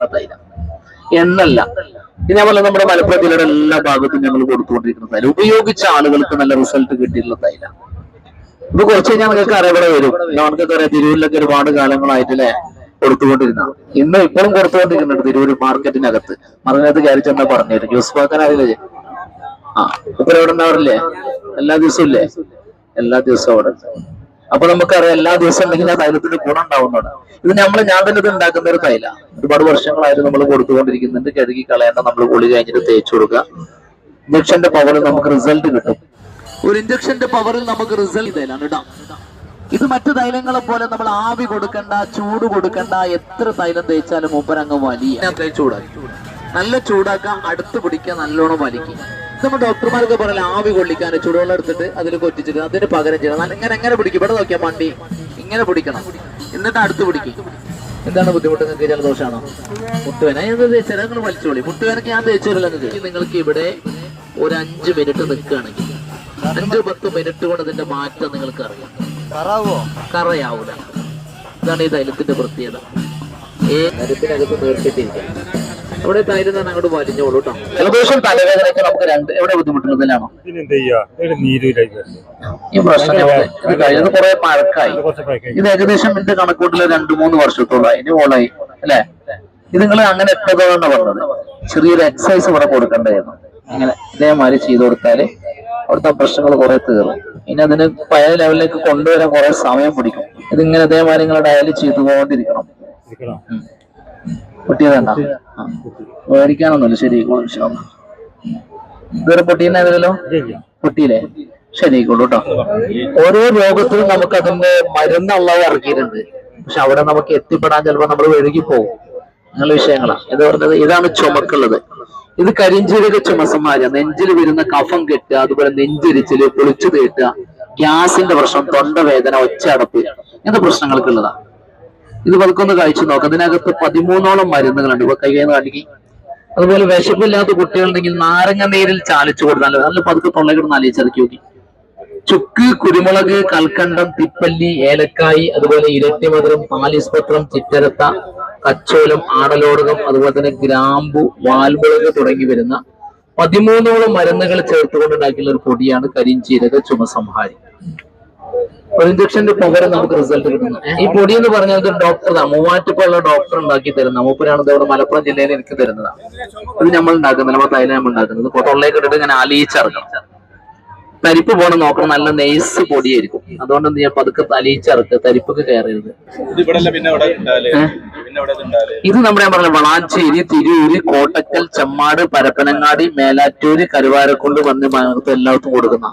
തൈല ഇത് ഞാൻ പറഞ്ഞ നമ്മുടെ മലപ്പുറം ജില്ലയുടെ എല്ലാ ഭാഗത്തും ഞങ്ങൾ കൊടുത്തുകൊണ്ടിരിക്കുന്ന തൈല ഉപയോഗിച്ച ആളുകൾക്ക് നല്ല റിസൾട്ട് കിട്ടിയിട്ടുള്ള തൈല ഇത് കുറച്ച് കഴിഞ്ഞാൽ നിങ്ങൾക്ക് അറിയപ്പെടെ വരും. നമുക്കൊക്കെ അറിയാം തിരൂരിലൊക്കെ ഒരുപാട് കാലങ്ങളായിട്ടല്ലേ കൊടുത്തുകൊണ്ടിരുന്ന ഇന്ന് ഇപ്പോഴും കൊടുത്തുകൊണ്ടിരിക്കുന്നുണ്ട് തിരൂർ മാർക്കറ്റിനകത്ത്. മറിനകത്ത് കയറി ചെന്നാ പറഞ്ഞിരുന്നു ജ്യൂസ് പാക്കാൻ ആ. ഇപ്പൊ എവിടെ ഉണ്ടാവാറില്ലേ? എല്ലാ ദിവസവും ഇല്ലേ? എല്ലാ ദിവസവും അവിടെ. അപ്പൊ നമുക്കറിയാം എല്ലാ ദിവസവും ഉണ്ടെങ്കിൽ ആ തൈലത്തിന് ഗുണം ഉണ്ടാവുന്നതാണ് ഇത് നമ്മൾ ഞാൻ തന്നെ ഇത് ഉണ്ടാക്കുന്ന ഒരു തൈല. ഒരുപാട് വർഷങ്ങളായിട്ട് നമ്മൾ കൊടുത്തുകൊണ്ടിരിക്കുന്നുണ്ട്. കഴുകി കളയേണ്ട നമ്മൾ കുളി കഴിഞ്ഞിട്ട് തേച്ചു കൊടുക്കുക. ഇഞ്ചക്ഷന്റെ പവറിൽ നമുക്ക് റിസൾട്ട് കിട്ടും. ഒരു ഇഞ്ചക്ഷന്റെ പവറിൽ നമുക്ക് റിസൾട്ട് തൈലാണ് ഇടാം ഇത് മറ്റു തൈലങ്ങളെ പോലെ നമ്മൾ ആവി കൊടുക്കണ്ട ചൂട് കൊടുക്കണ്ട എത്ര തൈലം തേച്ചാലും മൂപ്പരങ്ങ് വലിയ. ഞാൻ തേച്ച് ചൂടാക്കി നല്ല ചൂടാക്കാം അടുത്ത് പിടിക്കാൻ നല്ലോണം വലിക്കും നമ്മൾ ഡോക്ടർമാരൊക്കെ പറയല ആവി കൊള്ളിക്കാൻ ചൂടുവെള്ളം എടുത്തിട്ട് അതിൽ കൊറ്റിച്ചിട്ട് അതിന് പകരം ചെയ്യണം. ഇങ്ങനെ എങ്ങനെ പിടിക്കും? ഇവിടെ നോക്കിയാൽ വണ്ടി ഇങ്ങനെ പിടിക്കണം. എന്നിട്ട് അടുത്ത് പിടിക്കും. എന്താണ് ബുദ്ധിമുട്ട്? നിങ്ങൾക്ക് ജലദോഷമാണോ മുട്ടുവേന ചില നിങ്ങൾ വലിച്ചോളി. മുട്ടുവേനക്ക് ഞാൻ തേച്ചോളില്ല നിങ്ങൾക്ക്. നിങ്ങൾക്ക് ഇവിടെ ഒരു അഞ്ച് മിനിറ്റ് നിൽക്കുകയാണെങ്കിൽ അഞ്ച് പത്ത് മിനിറ്റ് കൊണ്ട് ഇതിന്റെ മാറ്റം നിങ്ങൾക്ക് അറിയാം കറയാവൂല. ഇതാണ് ഈ തൈലത്തിന്റെ പ്രത്യേകത. ഏ നരത്തിനകത്ത് നേർത്തിട്ടിരിക്കാം അവിടെ തൈലം തന്നെ അങ്ങോട്ട് വലിഞ്ഞോളൂ കേട്ടോ ജലദോഷം തലവേദനയ്ക്ക് നമുക്ക് രണ്ട് എവിടെ ബുദ്ധിമുട്ടുന്നതിലാണോ? ഈ പ്രശ്നം ഇത് കഴിഞ്ഞത് കുറെ പഴക്കായി ഇത് ഏകദേശം എന്റെ കണക്കൂട്ടിൽ രണ്ടു മൂന്ന് വർഷത്തോളായി ഇനി ഓളായി. അല്ലെ? ഇത് നിങ്ങൾ അങ്ങനെ എത്തതാണ് പറഞ്ഞത്? ചെറിയൊരു എക്സസൈസ് ഇവിടെ കൊടുക്കണ്ടായിരുന്നു. അങ്ങനെ ഇതേമാതിരി ചെയ്തു കൊടുത്താൽ അവിടുത്തെ പ്രശ്നങ്ങൾ കുറെ തീർന്നു. ഇനി അതിന് പഴയ ലെവലിലേക്ക് കൊണ്ടുവരാൻ കുറെ സമയം പിടിക്കും. ഇതിങ്ങനെ ഇതേമാതിരി നിങ്ങൾ ഡയലി ചെയ്തുകൊണ്ടിരിക്കണം. ഇരിക്കണം. പൊട്ടിയതണ്ട മേടിക്കാനൊന്നുമില്ല ശരി ഇതുവരെ പൊട്ടിയെന്നല്ലോ ഇല്ല പൊട്ടിയില്ലേ? ശരിയായിക്കോളൂ കേട്ടോ ഓരോ രോഗത്തിനും നമുക്ക് അതിന്റെ മരുന്നുള്ളത് ഇറക്കിയിട്ടുണ്ട്. പക്ഷെ അവിടെ നമുക്ക് എത്തിപ്പെടാൻ ചിലപ്പോൾ നമ്മൾ വഴുകി പോകും. അങ്ങനെ വിഷയങ്ങളാണ് ഇത് പറഞ്ഞത് ഇതാണ് ചുമക്കുള്ളത്. ഇത് കരിഞ്ചീരക ചുമസമാര നെഞ്ചിൽ വരുന്ന കഫം കെട്ടുക അതുപോലെ നെഞ്ചരിച്ചിൽ പൊളിച്ചു തേട്ടുക ഗ്യാസിന്റെ പ്രശ്നം തൊണ്ടവേദന ഒച്ചടപ്പ് ഇങ്ങനത്തെ പ്രശ്നങ്ങൾക്ക് ഉള്ളതാണ് ഇത് പതുക്കെ ഒന്ന് കഴിച്ചു നോക്കാം. അതിനകത്ത് പതിമൂന്നോളം മരുന്നുകളുണ്ട്. ഇപ്പൊ കൈ കൈന്ന് കാണിക്കി. അതുപോലെ വിശപ്പില്ലാത്ത കുട്ടികളുണ്ടെങ്കിൽ നാരങ്ങ നീരിൽ ചാലിച്ചു കൊടുത്താൽ നല്ല പതുക്കെ തൊള്ളകിടുന്ന അലിയിച്ചതക്കി നോക്കി. ചുക്ക് കുരുമുളക് കൽക്കണ്ടം തിപ്പല്ലി ഏലക്കായി അതുപോലെ ഇരട്ടിമധുരം പാലിസ്പത്രം ചിറ്റരത്ത കച്ചോലം ആടലോടകം അതുപോലെ തന്നെ ഗ്രാമ്പു വാൽമുളക് തുടങ്ങി വരുന്ന പതിമൂന്നോളം മരുന്നുകൾ ചേർത്തുകൊണ്ടുണ്ടാക്കിയുള്ള ഒരു പൊടിയാണ് കരിഞ്ചീരക ചുമസംഹാരി. ഒരു ഇഞ്ചക്ഷന്റെ പകരം നമുക്ക് റിസൾട്ട് കിട്ടുന്നു ഈ പൊടി എന്ന് പറഞ്ഞാൽ ഡോക്ടർ ഡോക്ടറാണ് മൂവാറ്റുപുള്ള ഡോക്ടർ ഉണ്ടാക്കി തരുന്ന മൂപ്പരാണ് ഇത് ഇവിടെ മലപ്പുറം ജില്ലയിൽ എനിക്ക് തരുന്നതാണ് ഇത് നമ്മൾ ഉണ്ടാക്കുന്നത് നമ്മുടെ തൈല നമ്മൾ ഉണ്ടാക്കുന്നത്. കൊട്ടോളിലേക്ക് ഇട്ടിട്ട് ഇങ്ങനെ അലിയിച്ചിറക്കണം തരിപ്പ് പോണ നോക്കണം നല്ല നെയ്സ് പൊടിയായിരിക്കും. അതുകൊണ്ട് നീ പതുക്കെ അലിയിച്ചിറക്ക് തരിപ്പൊക്കെ കയറരുത്. ഇത് ഇവിടെല്ല പിന്നെ ഇവിടെ പിന്നെ ഇവിടെ ഉണ്ടാവൽ? ഇത് നമ്മുടെ ഞാൻ പറഞ്ഞ വളാഞ്ചേരി തിരൂര് കോട്ടക്കൽ ചെമ്മാട് പരപ്പനങ്ങാടി മേലാറ്റൂര് കരുവാരക്കുണ്ട് വന്ന് എല്ലാവർക്കും കൊടുക്കുന്ന